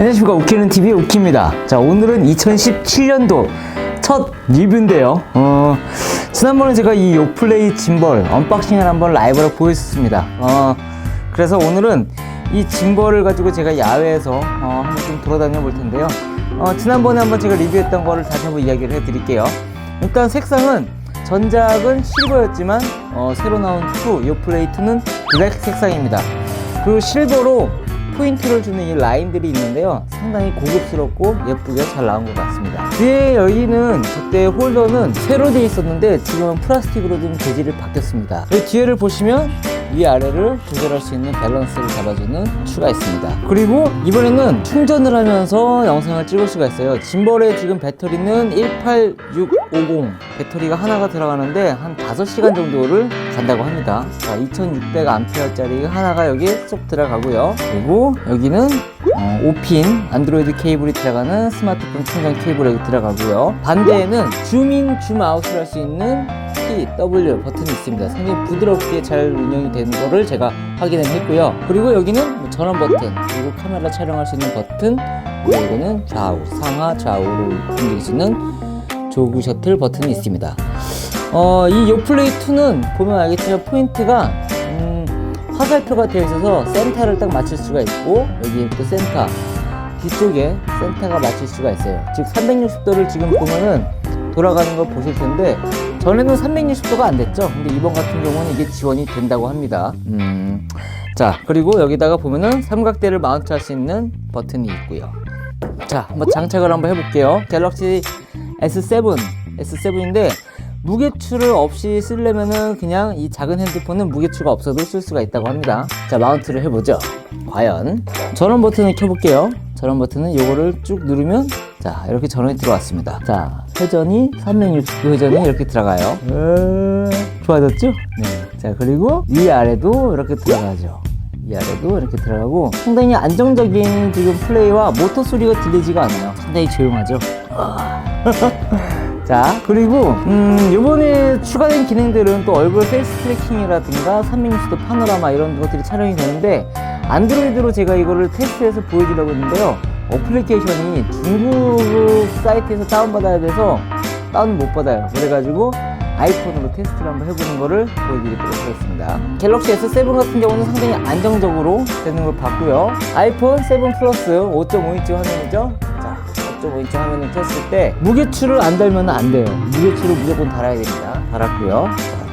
안녕하십니까 웃기는 TV 웃기입니다. 자 오늘은 2017년도 첫 리뷰인데요. 어, 지난번에 제가 이 요플레이 짐벌 언박싱을 한번 라이브로 보였습니다. 어, 그래서 오늘은 이 짐벌을 가지고 제가 야외에서 어, 한번 좀 돌아다녀 볼 텐데요. 어, 지난번에 한번 제가 리뷰했던 거를 다시 한번 이야기를 해드릴게요. 일단 색상은 전작은 실버였지만 어, 새로 나온 2, 요플레이 2는 블랙 색상입니다. 그 실버로 포인트를 주는 이 라인들이 있는데요. 상당히 고급스럽고 예쁘게 잘 나온 것 같습니다. 뒤에 열리는 적대 홀더는 새로 되어 있었는데 지금은 플라스틱으로 좀 재질이 바뀌었습니다. 이 뒤에를 보시면 위아래를 조절할 수 있는 밸런스를 잡아주는 추가 있습니다. 그리고 이번에는 충전을 하면서 영상을 찍을 수가 있어요. 짐벌의 지금 배터리는 18650 배터리가 하나가 들어가는데 한 5시간 정도를 간다고 합니다. 자, 2600A짜리 하나가 여기 쏙 들어가고요. 그리고 여기는 어, 5핀 안드로이드 케이블이 들어가는 스마트폰 충전 케이블이 들어가고요. 반대에는 줌인 줌아웃을 할 수 있는 T, W 버튼이 있습니다. 상당히 부드럽게 잘 운영이 되는 거를 제가 확인을 했고요. 그리고 여기는 뭐 전원 버튼, 그리고 카메라 촬영할 수 있는 버튼, 그리고 이거는 좌우, 상하, 좌우로 움직일 수 있는 조그 셔틀 버튼이 있습니다. 어, 이 요플레이 2는 보면 알겠지만 포인트가 음, 화살표가 되어 있어서 센터를 딱 맞출 수가 있고 여기 또 센터 뒤쪽에 센터가 맞출 수가 있어요. 즉 360도를 지금 보면은 돌아가는 거 보실 텐데 전에는 360도가 안 됐죠. 근데 이번 같은 경우는 이게 지원이 된다고 합니다. 음, 자 그리고 여기다가 보면은 삼각대를 마운트할 수 있는 버튼이 있고요. 자, 한번 장착을 한번 해볼게요. 갤럭시 S7, S7인데 무게추를 없이 쓰려면은 그냥 이 작은 핸드폰은 무게추가 없어도 쓸 수가 있다고 합니다. 자, 마운트를 해보죠. 과연 전원 버튼을 켜볼게요. 전원 버튼은 요거를 쭉 누르면 자, 이렇게 전원이 들어왔습니다. 자, 회전이 360도 회전이 이렇게 들어가요. 음, 좋아졌죠? 네. 자, 그리고 위아래도 이렇게 들어가죠. 위아래도 이렇게 들어가고 상당히 안정적인 지금 플레이와 모터 소리가 들리지가 않아요. 상당히 조용하죠. 아. 자 그리고 음 요번에 추가된 기능들은 또 얼굴 페이스 트래킹이라든가 360도 파노라마 이런 것들이 촬영이 되는데 안드로이드로 제가 이거를 테스트해서 보여주려고 했는데요 어플리케이션이 중국 사이트에서 다운받아야 돼서 다운 못 받아요 그래가지고 아이폰으로 테스트를 한번 해보는 거를 보여드리도록 하겠습니다. 갤럭시 S7 같은 경우는 상당히 안정적으로 되는 걸 봤고요. 아이폰 7 플러스 5.5인치 화면이죠. 자, 5.5인치 화면을 켰을 때 무게추를 안 달면 안 돼요. 무게추를 무조건 달아야 됩니다. 달았고요.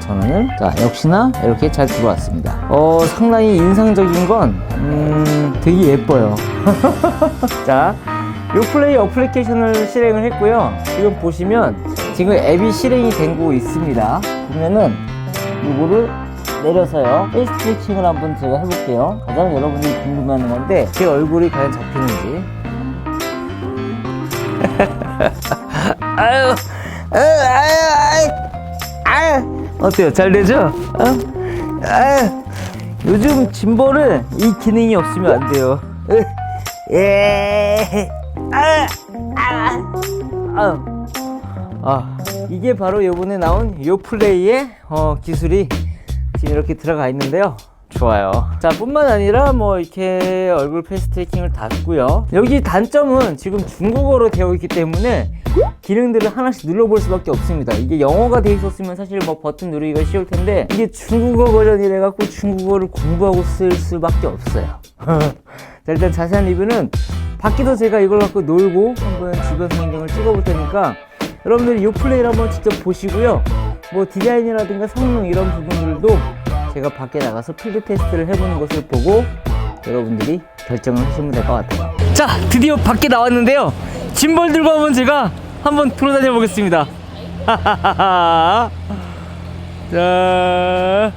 자, 전원을 자 역시나 이렇게 잘 들어왔습니다. 어 상당히 인상적인 건 음, 되게 예뻐요. 자. 요플레이 어플리케이션을 실행을 했고요. 지금 보시면 지금 앱이 실행이 되고 있습니다. 보면은 이거를 내려서요. 페이스 트래킹을 한번 제가 해볼게요. 가장 여러분이 궁금해하는 건데 제 얼굴이 과연 잡히는지. 아유, 아유, 아유. 어때요? 잘 되죠? 어? 아유, 요즘 짐벌은 이 기능이 없으면 안 돼요. 예. 아, 아, 아. 아, 이게 바로 요번에 나온 요플레이의 어, 기술이 지금 이렇게 들어가 있는데요. 좋아요. 자, 뿐만 아니라 뭐 이렇게 얼굴 페이스 트래킹을 다 했고요. 여기 단점은 지금 중국어로 되어 있기 때문에 기능들을 하나씩 눌러볼 수밖에 없습니다. 이게 영어가 되어 있었으면 사실 뭐 버튼 누르기가 쉬울 텐데 이게 중국어 버전이라 갖고 중국어를 공부하고 쓸 수밖에 없어요. 자, 일단 자세한 리뷰는 밖에도 제가 이걸 갖고 놀고 한번 주변 상경을 찍어볼 테니까 여러분들 이 플레이를 한번 직접 보시고요. 뭐 디자인이라든가 성능 이런 부분들도 제가 밖에 나가서 필드 테스트를 해보는 것을 보고 여러분들이 결정을 하시면 될 것 같아요. 자, 드디어 밖에 나왔는데요. 짐벌 들고 한번 제가 한번 돌아다녀 보겠습니다. 자.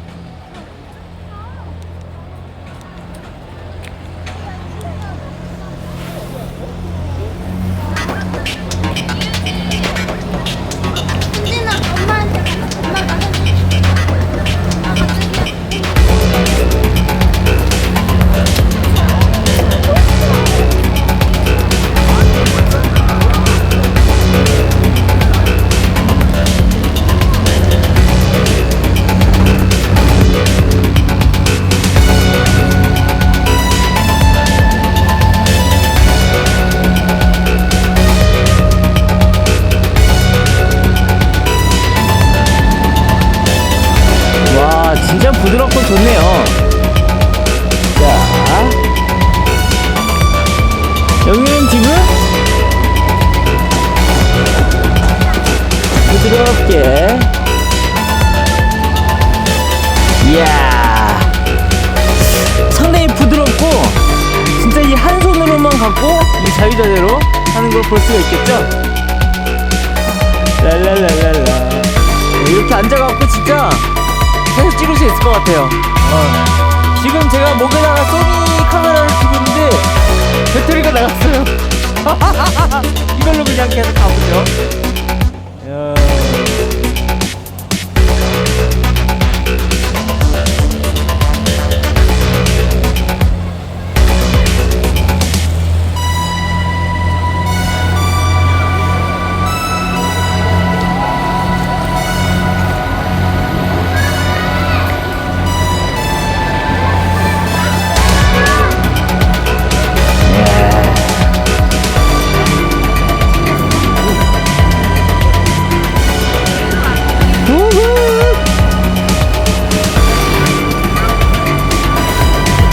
여기는 지금 부드럽게. 이야. 상당히 부드럽고 진짜 이 한 손으로만 갖고 이 자유자재로 하는 걸 볼 수가 있겠죠? 랄랄랄랄라. 이렇게 앉아갖고 진짜 계속 찍을 수 있을 것 같아요. 어. 지금 제가 목에다가 소니 카메라를 배터리가 나갔어요. 이걸로 그냥 계속 가보죠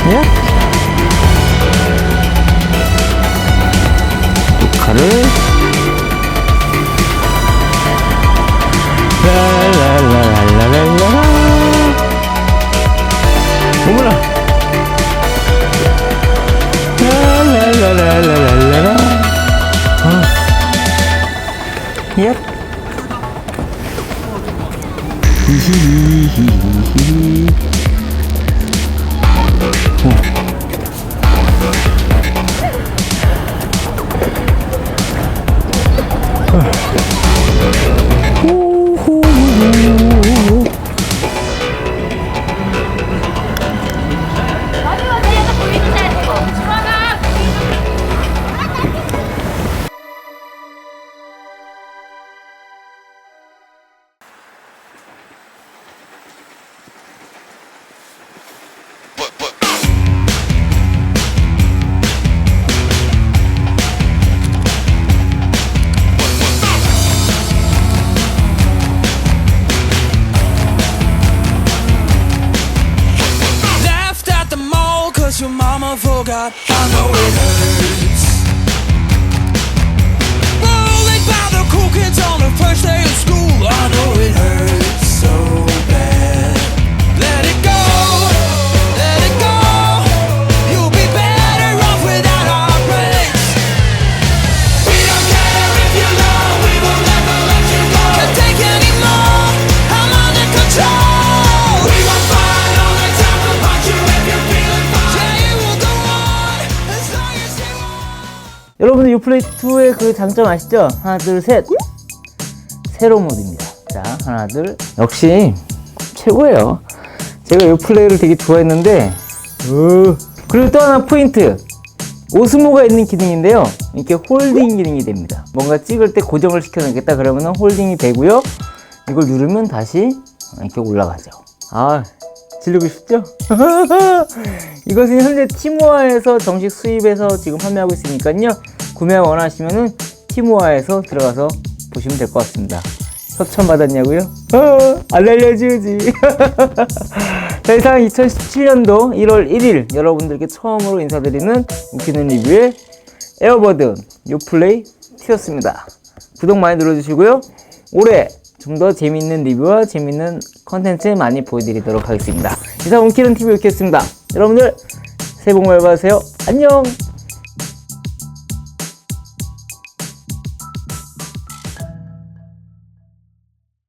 예? 녹화를 랄랄랄랄랄라 어머나 랄랄랄랄랄라 어. 예? Forgot. I know it hurts. Rolling by the cool kids on the first day of school. I know it hurts 여러분들 유플레이 2의 그 장점 아시죠? 하나 둘 셋. 세로 모드입니다. 자 하나 둘. 역시 최고예요. 제가 유플레이를 되게 좋아했는데 으. 그리고 또 하나 포인트. 오스모가 있는 기능인데요. 이렇게 홀딩 기능이 됩니다. 뭔가 찍을 때 고정을 시켜 놓겠다 그러면 홀딩이 되고요. 이걸 누르면 다시 이렇게 올라가죠. 아 지르고 싶죠? 이것은 현재 티모아에서 정식 수입해서 지금 판매하고 있으니까요. 구매 원하시면은 티모아에서 들어가서 보시면 될 것 같습니다. 협찬 받았냐고요? 어, 안 알려주지. 자, 이상 2017년도 1월 1일 여러분들께 처음으로 인사드리는 웃기는 리뷰의 에어버드 요플레이 튀었습니다. 구독 많이 눌러주시고요. 올해 좀 더 재밌는 리뷰와 재밌는 컨텐츠 많이 보여드리도록 하겠습니다. 이상 웃기는 TV 이렇겠습니다. 여러분들 새해 복 많이 받으세요. 안녕!